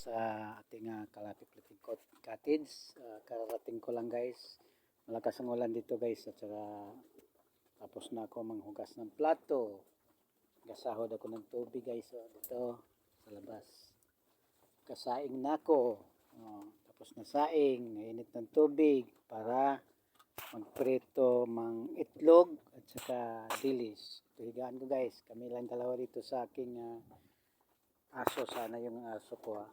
sa ating uh, Kalapit Plating Cottage. Uh, kararating ko lang guys. Malakas ang ulan dito guys at saka tapos na ako manghugas ng plato. Gasahod ako ng tubig guys oh, dito sa labas. Kasaing na ako. Oh, tapos na saing, nainit ng tubig para magprito mang itlog at saka dilis. Ito ko guys. Kami lang dalawa dito sa aking uh, aso sana yung aso ko ah.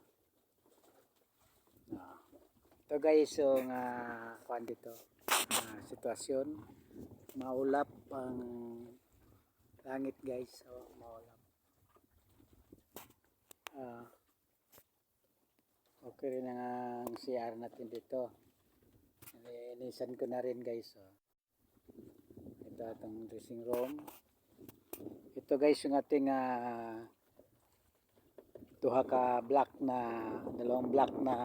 Ito guys yung uh, kuan dito ah, sitwasyon. Maulap ang langit guys oh, maulap. Ah, okay rin ang CR natin dito. Inisan ko na rin guys oh. ito atong dressing room. Ito guys yung ating ah, duha ka black na dalawang black na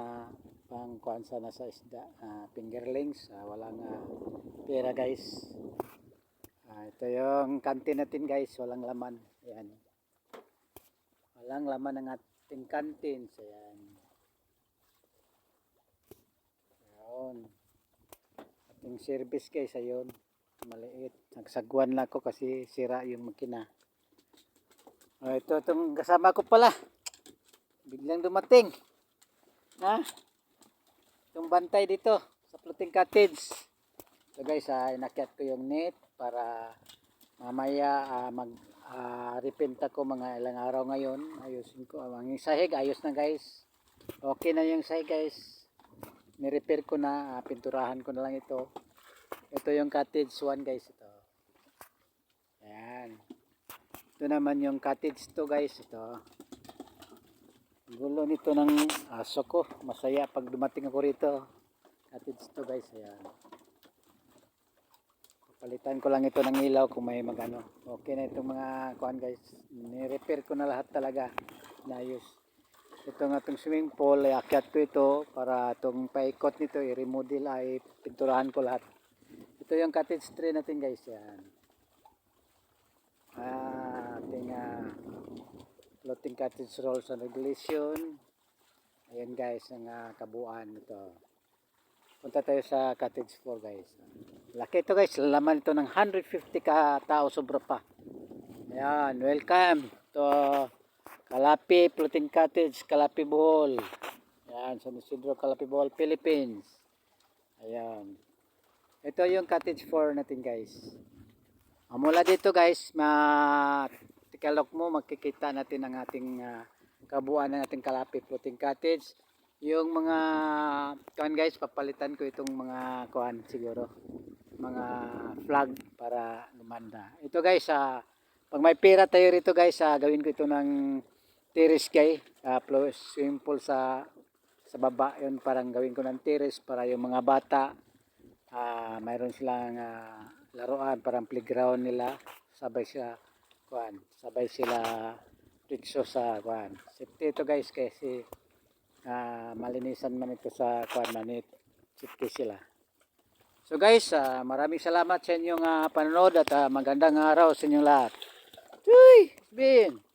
pang kuan sana sa isda ah, fingerlings ah, walang ah, pera guys. Ah, ito yung kantin natin guys walang laman. Yan walang laman ang ating kantin so yan yun ating service guys ayun. Maliit. Nagsagwan lang ako kasi sira yung makina. Oh, ito itong kasama ko pala. Biglang dumating. Ha itong bantay dito sa floating cottage. So guys ah, inakyat ko yung net para mamaya ah, mag ah, repent ako mga ilang araw ngayon. Ayusin ko ang yung sahig. Ayos na guys. Okay na yung sahig guys. Ni-repair ko na ah, pinturahan ko na lang ito. Ito yung cottage 1 guys ito. Ayan. Ito naman yung cottage 2 guys ito gulo nito ng aso ko. Masaya pag dumating ako rito. Cottage to guys. Ayan. Palitan ko lang ito ng ilaw kung may magano. Okay na itong mga kuan guys. Ni-repair ko na lahat talaga. Naayos. Ito itong swimming pool. Ay akyat ko ito para itong paikot nito i-remodel. Ay pinturahan ko lahat. Ito yung cottage tree natin guys. Yan floating cottage rules and regulation ayan guys ang uh, kabuuan ito punta tayo sa cottage 4 guys. Laki ito guys. Laman ito ng 150 ka tao sobra pa. Ayan welcome to Kalapi floating cottage Kalapi Bohol. Ayan San Isidro Kalapi Bohol Philippines. Ayan. Ito yung cottage 4 natin guys. Mula dito guys ma tikalok mo makikita natin ang ating uh, kabuuan ng ating Kalapi floating cottage. Yung mga kuan guys papalitan ko itong mga kuan siguro mga flag para lumanda. Ito guys uh, pag may pera tayo rito guys uh, gawin ko ito ng terrace guys uh, swimming pool sa sa baba. Yun parang gawin ko ng terrace para yung mga bata uh, mayroon silang uh, laruan parang playground nila. Sabay sila kuan sabay sila picture sa kuan safety ito guys kasi uh, malinisan man ito sa kuan manit safety sila. So guys uh, maraming salamat sa inyong uh, panonood at uh, magandang araw sa inyong lahat. Uy, Bin!